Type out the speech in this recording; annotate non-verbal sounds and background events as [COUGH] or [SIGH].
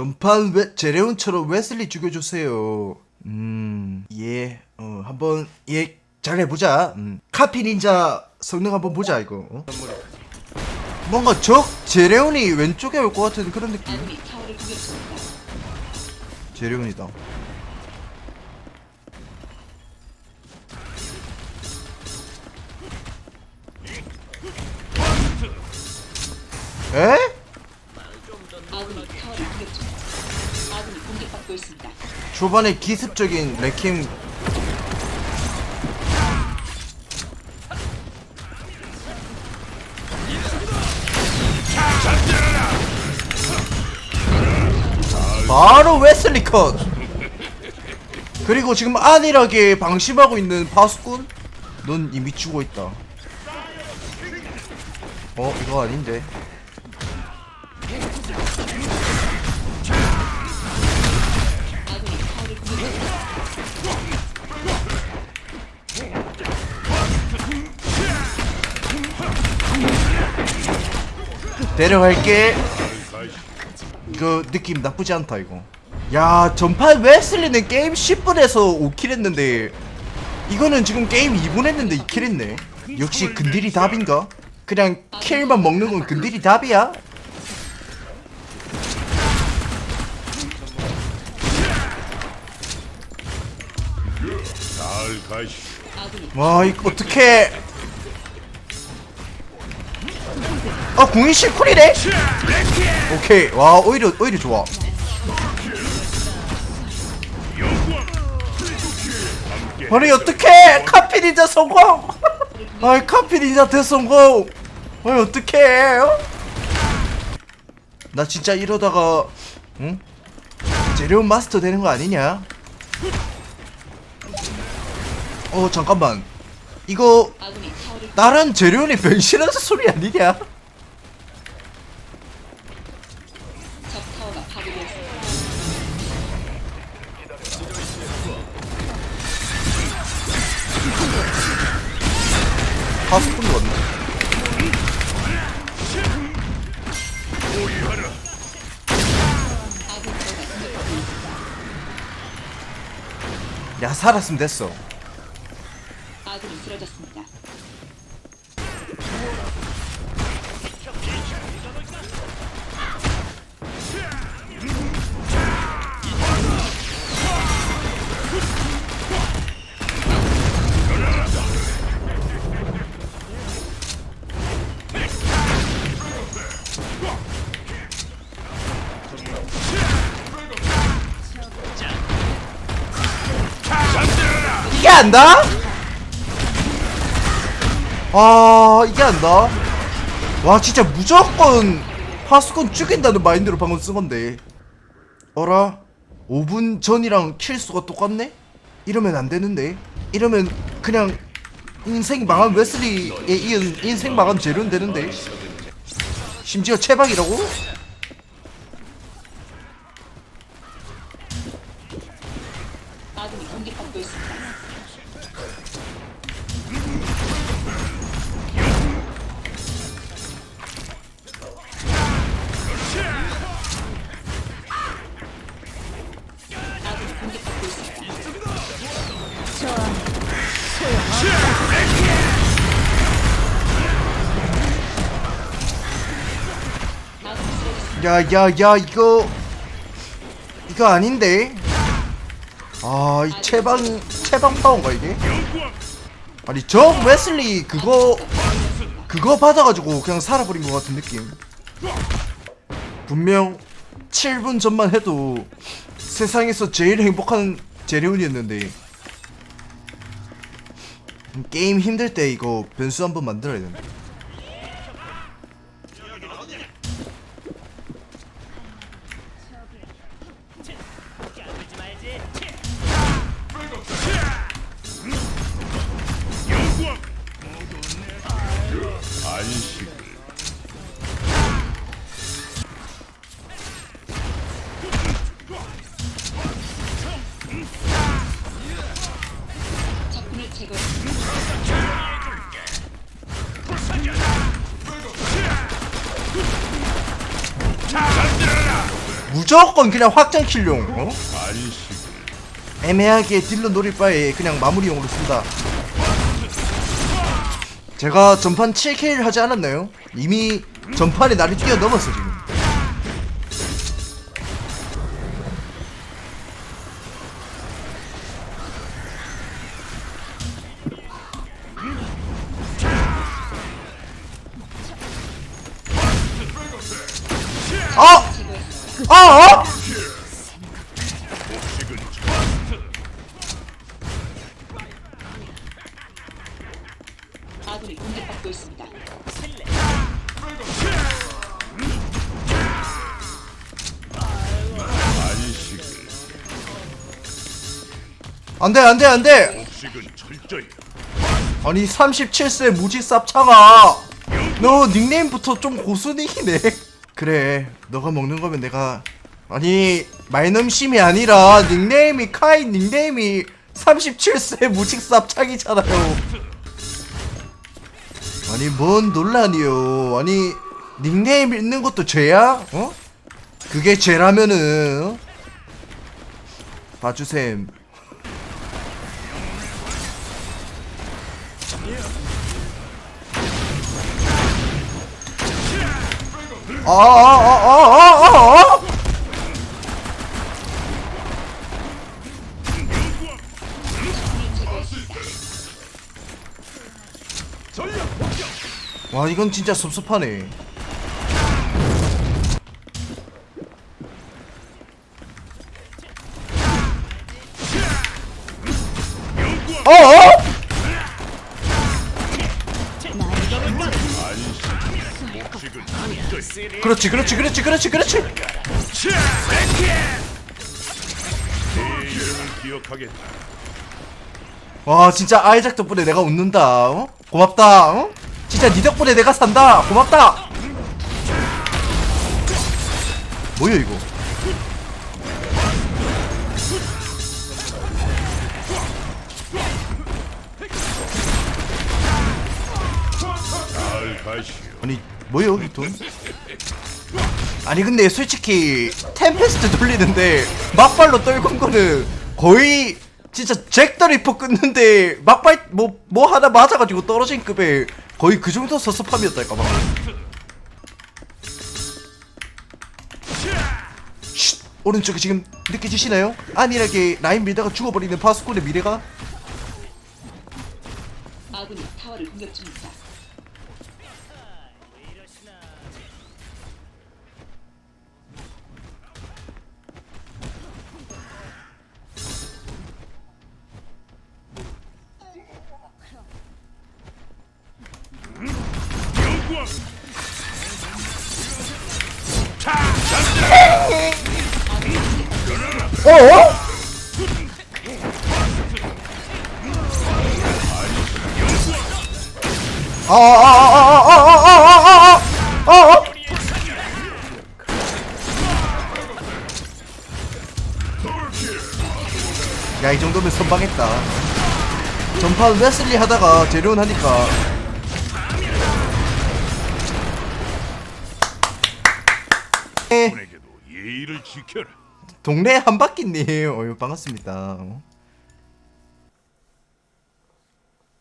전판 웨, 제레온처럼 웨슬리 죽여주세요. 음, 예, 어, 한번, 예, 잘해보자. 음. 카피 닌자 성능 한번 보자, 이거. 어? 뭔가 적 제레온이 왼쪽에 올 것 같은 그런 느낌. 제레온이다. 에? 초반에 기습적인 레킹 바로 웨슬리 컷. 그리고 지금 안일하게 방심하고 있는 파수꾼? 넌 이미 죽어 있다. 어 이거 아닌데 데려갈게 이거 느낌 나쁘지 않다 이거 야 전판 웨슬리는 게임 10분에서 5킬 했는데 이거는 지금 게임 2분 했는데 2킬 했네 역시 근딜이 답인가? 그냥 킬만 먹는 건 근딜이 답이야? 와 이거 어떡해 아 궁이 실쿨이래? 오케이 와 오히려 오히려 좋아 아니 어떡해 카피 닌자 성공 [LAUGHS] 아이 카피 닌자 대성공 아니 어떡해 어? 나 진짜 이러다가 응? 제레온 마스터 되는 거 아니냐? 어 잠깐만 이거 나란 재료원이 변신하는 소리 아니냐? 분 왔네. 야 살았으면 됐어. 아군이 쓰러졌습니다. 이게 안다? 아 이게 안다? 와 진짜 무조건 파수꾼 죽인다는 마인드로 방금 쓴 건데. 어라? 5분 전이랑 킬수가 똑같네? 이러면 안 되는데. 이러면 그냥 인생 망한 웨슬리에 이은 인생 망한 재료는 되는데. 심지어 채박이라고? 야야야 이거. 이거 아닌데? 아이 채방 채방 파워인가 이게? 아니 저 웨슬리 그거 그거 받아가지고 그냥 살아버린 것 같은 느낌. 분명 7분 전만 해도 세상에서 제일 행복한 제레온이었는데. 게임 힘들 때 이거 변수 한번 만들어야 된다 안식을. 적군을. 무조 무조건 그냥 확장 킬용 어? 안식을 애매하게 딜러 노릴 바에 그냥 마무리용으로 쓴다 제가 전판 7킬 하지 않았나요? 이미 전판에 나를 뛰어넘었어 지금 어! 어! 어! 복식은 아군이 공격 받고 있습니다. 안식을 안돼 안돼! 안돼 철저히. 아니 37세 무지 쌉차가. 너 닉네임부터 좀 고수닉이네. [LAUGHS] 그래 너가 먹는 거면 내가. 아니 말넘심이 아니라 닉네임이 카이 닉네임이 37세 무직 쌉차기잖아요 아니 뭔 논란이요 아니 닉네임 읽는 것도 죄야? 어? 그게 죄라면은 어? 봐주셈 아, 아아아아아아아 와 이건 진짜 섭섭하네 어어? 철저히 그렇지 그렇지 그렇지 그렇지 그렇지 와 진짜 아이작 덕분에 내가 웃는다 어? 고맙다 어? 진짜 니 덕분에 내가 산다. 고맙다. 뭐야 이거? 아니 뭐요 이 돈? 아니 근데 솔직히 템페스트 돌리는데 막발로 떨군 거는 거의 진짜 잭더 리퍼 끊는데 막발 뭐뭐 하나 맞아가지고 떨어진 급에 거의 그 정도 섭섭함이었달까 막. 쉿! 오른쪽에 지금 느껴지시나요? 안일하게 라인 밀다가 죽어버리는 파스콘의 미래가 아군이 타워를 공격 중입니다. 아아아아아아아아아아아아아 야, 이 정도면 선방했다. 전판 웨슬리 하다가 제리온 하니까 동네 한바퀴님, 어유 반갑습니다. 어?